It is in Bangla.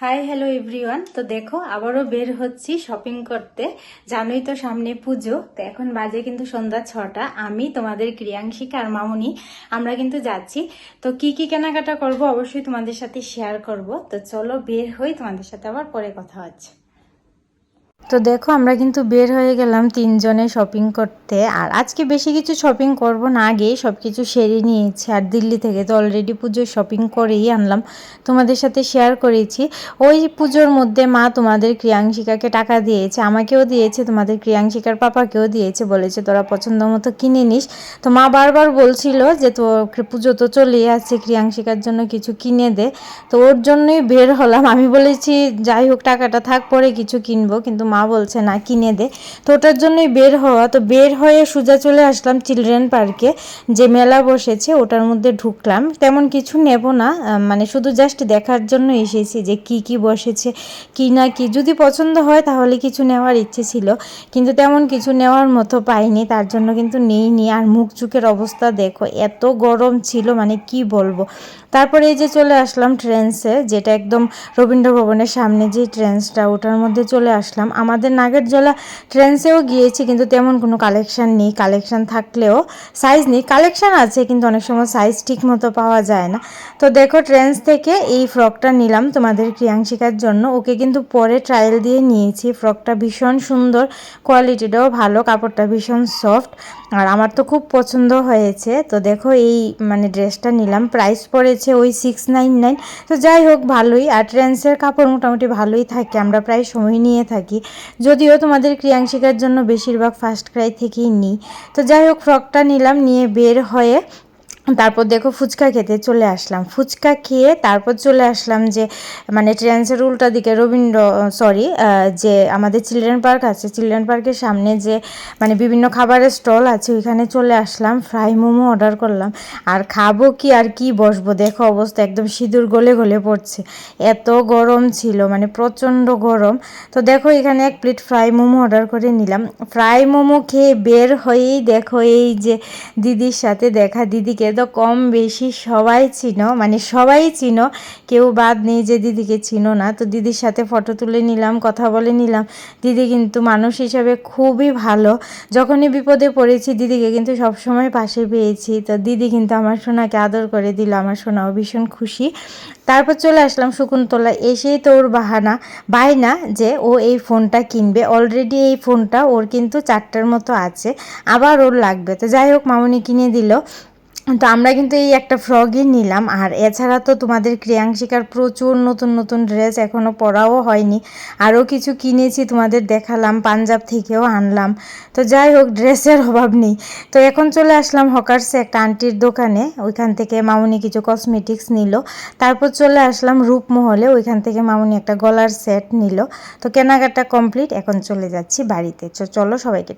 হাই হ্যালো এভরিওয়ান তো দেখো, আবারও বের হচ্ছি শপিং করতে। জানোই তো সামনে পুজো, তো এখন বাজে কিন্তু সন্ধ্যা ছটা। আমি তোমাদের ক্রিয়াংশিকা আর মামুনি, আমরা কিন্তু যাচ্ছি। তো কি কি কেনাকাটা করব অবশ্যই তোমাদের সাথে শেয়ার করব। তো চলো বের হই, তোমাদের সাথে আবার পরে কথা হচ্ছে। তো দেখো, আমরা কিন্তু বের হয়ে গেলাম তিনজনে শপিং করতে। আর আজকে বেশি কিছু শপিং করব না, আগেই সব কিছু সেরে নিয়েছি। আর দিল্লি থেকে তো অলরেডি পুজোর শপিং করেই আনলাম। তোমাদের সাথে শেয়ার করেছি। ওই পুজোর মধ্যে মা তোমাদের ক্রিয়াংশিকাকে টাকা দিয়েছে, আমাকেও দিয়েছে, তোমাদের ক্রিয়াংশিকার পাপাকেও দিয়েছে, বলেছে তোরা পছন্দ মতো কিনে নিস। তো মা বারবার বলছিল যে তো পুজো তো চলেই আসছে, ক্রিয়াংশিকার জন্য কিছু কিনে দে। তো ওর জন্যই বের হলাম। আমি বলেছি, যাই হোক, টাকাটা থাক, পরে কিছু কিনবো। কিন্তু মা বলছে, না, কিনে দে। তো ওটার জন্যই বের হওয়া। তো বের হয়ে সোজা চলে আসলাম চিলড্রেন পার্কে, যে মেলা বসেছে ওটার মধ্যে ঢুকলাম। তেমন কিছু নেব না মানে শুধু জাস্ট দেখার জন্য এসেছি যে কি কি বসেছে, কি না কি। যদি পছন্দ হয় তাহলে কিছু নেওয়ার ইচ্ছে ছিল, কিন্তু তেমন কিছু নেওয়ার মতো পাইনি। তার জন্য কিন্তু নেইনি আর মুখ চুকের অবস্থা দেখো, এত গরম ছিল মানে কি বলব। তারপরে এই যে চলে আসলাম ট্রেন্সে, যেটা একদম রবীন্দ্র ভবনের সামনে যে ট্রেন্সটা, ওটার মধ্যে চলে আসলাম। আমাদের নাগেরজলা ট্রেন্সেও গিয়েছি, কিন্তু তেমন কোনো কালেকশান নেই। কালেকশন থাকলেও সাইজ নেই। কালেকশান আছে, কিন্তু অনেক সময় সাইজ ঠিক মতো পাওয়া যায় না। তো দেখো, ট্রেন্স থেকে এই ফ্রকটা নিলাম তোমাদের ক্রিয়াংশিকার জন্য। ওকে কিন্তু পরে ট্রায়াল দিয়ে নিয়েছি। ফ্রকটা ভীষণ সুন্দর কোয়ালিটিটাও ভালো, কাপড়টা ভীষণ সফট আর আমার তো খুব পছন্দ হয়েছে। তো দেখো, এই মানে ড্রেসটা নিলাম। প্রাইস পড়েছে ওই সিক্স নাইন নাইন তো যাই হোক, ভালোই। আর ট্রেন্সের কাপড় মোটামুটি ভালোই থাকে। আমরা প্রায় সময় নিয়ে থাকি। যদিও তোমাদের ক্রিয়াংশিকার জন্য বেশিরভাগ ফার্স্ট ক্রাই থেকেই নিই। তো যাই হোক ফ্রকটা নিলাম, নিয়ে বের হয়ে তারপর দেখো ফুচকা খেতে চলে আসলাম। ফুচকা খেয়ে তারপর চলে আসলাম যে মানে ট্রেন্সের উল্টা দিকে রবীন্দ্র সরি যে আমাদের চিলড্রেন পার্ক আছে, চিলড্রেন পার্কের সামনে যে মানে বিভিন্ন খাবারের স্টল আছে, ওইখানে চলে আসলাম, ফ্রাই মোমো অর্ডার করলাম। আর খাব কি আর কি বসবো, দেখো অবস্থা একদম সিঁদুর গলে গলে পড়ছে। এত গরম ছিল মানে প্রচণ্ড গরম। তো দেখো এখানে এক প্লেট ফ্রাই মোমো অর্ডার করে নিলাম। ফ্রাই মোমো খেয়ে বের হয়েই দেখো এই যে দিদির সাথে দেখা, দিদিকে তো কম বেশি সবাই চিনো মানে সবাই চিনো, কেউ বাদ নেই যে দিদিকে চিনো না। তো দিদির সাথে ফটো তুলে নিলাম, কথা বলে নিলাম। দিদি কিন্তু মানুষ হিসাবে খুবই ভালো। যখনই বিপদে পড়েছি দিদিকে কিন্তু সবসময় পাশে পেয়েছি। তো দিদি কিন্তু আমার সোনাকে আদর করে দিল, আমার সোনাও ভীষণ খুশি। তারপর চলে আসলাম শকুন্তলা এসেই তো ওর বাহানা, বায়না যে ও এই ফোনটা কিনবে। অলরেডি এই ফোনটা ওর কিন্তু চারটার মতো আছে। আবার ওর লাগবে। তো যাই হোক, মামনি কিনে দিল। তো আমরা কিন্তু এই একটা ফ্রগই নিলাম। আর এছাড়া তো তোমাদের ক্রিয়াংশিকার প্রচুর নতুন নতুন ড্রেস এখনও পরাও হয়নি। আরও কিছু কিনেছি তোমাদের দেখালাম, পাঞ্জাব থেকেও আনলাম। তো যাই হোক ড্রেসের অভাব নেই। তো এখন চলে আসলাম হকার্সে একটা আন্টির দোকানে। ওইখান থেকে মামুনি কিছু কসমেটিক্স নিল। তারপর চলে আসলাম রূপমহলে। ওইখান থেকে মামুনি একটা গলার সেট নিল। তো কেনাকাটা কমপ্লিট এখন চলে যাচ্ছি বাড়িতে। চলো সবাইকে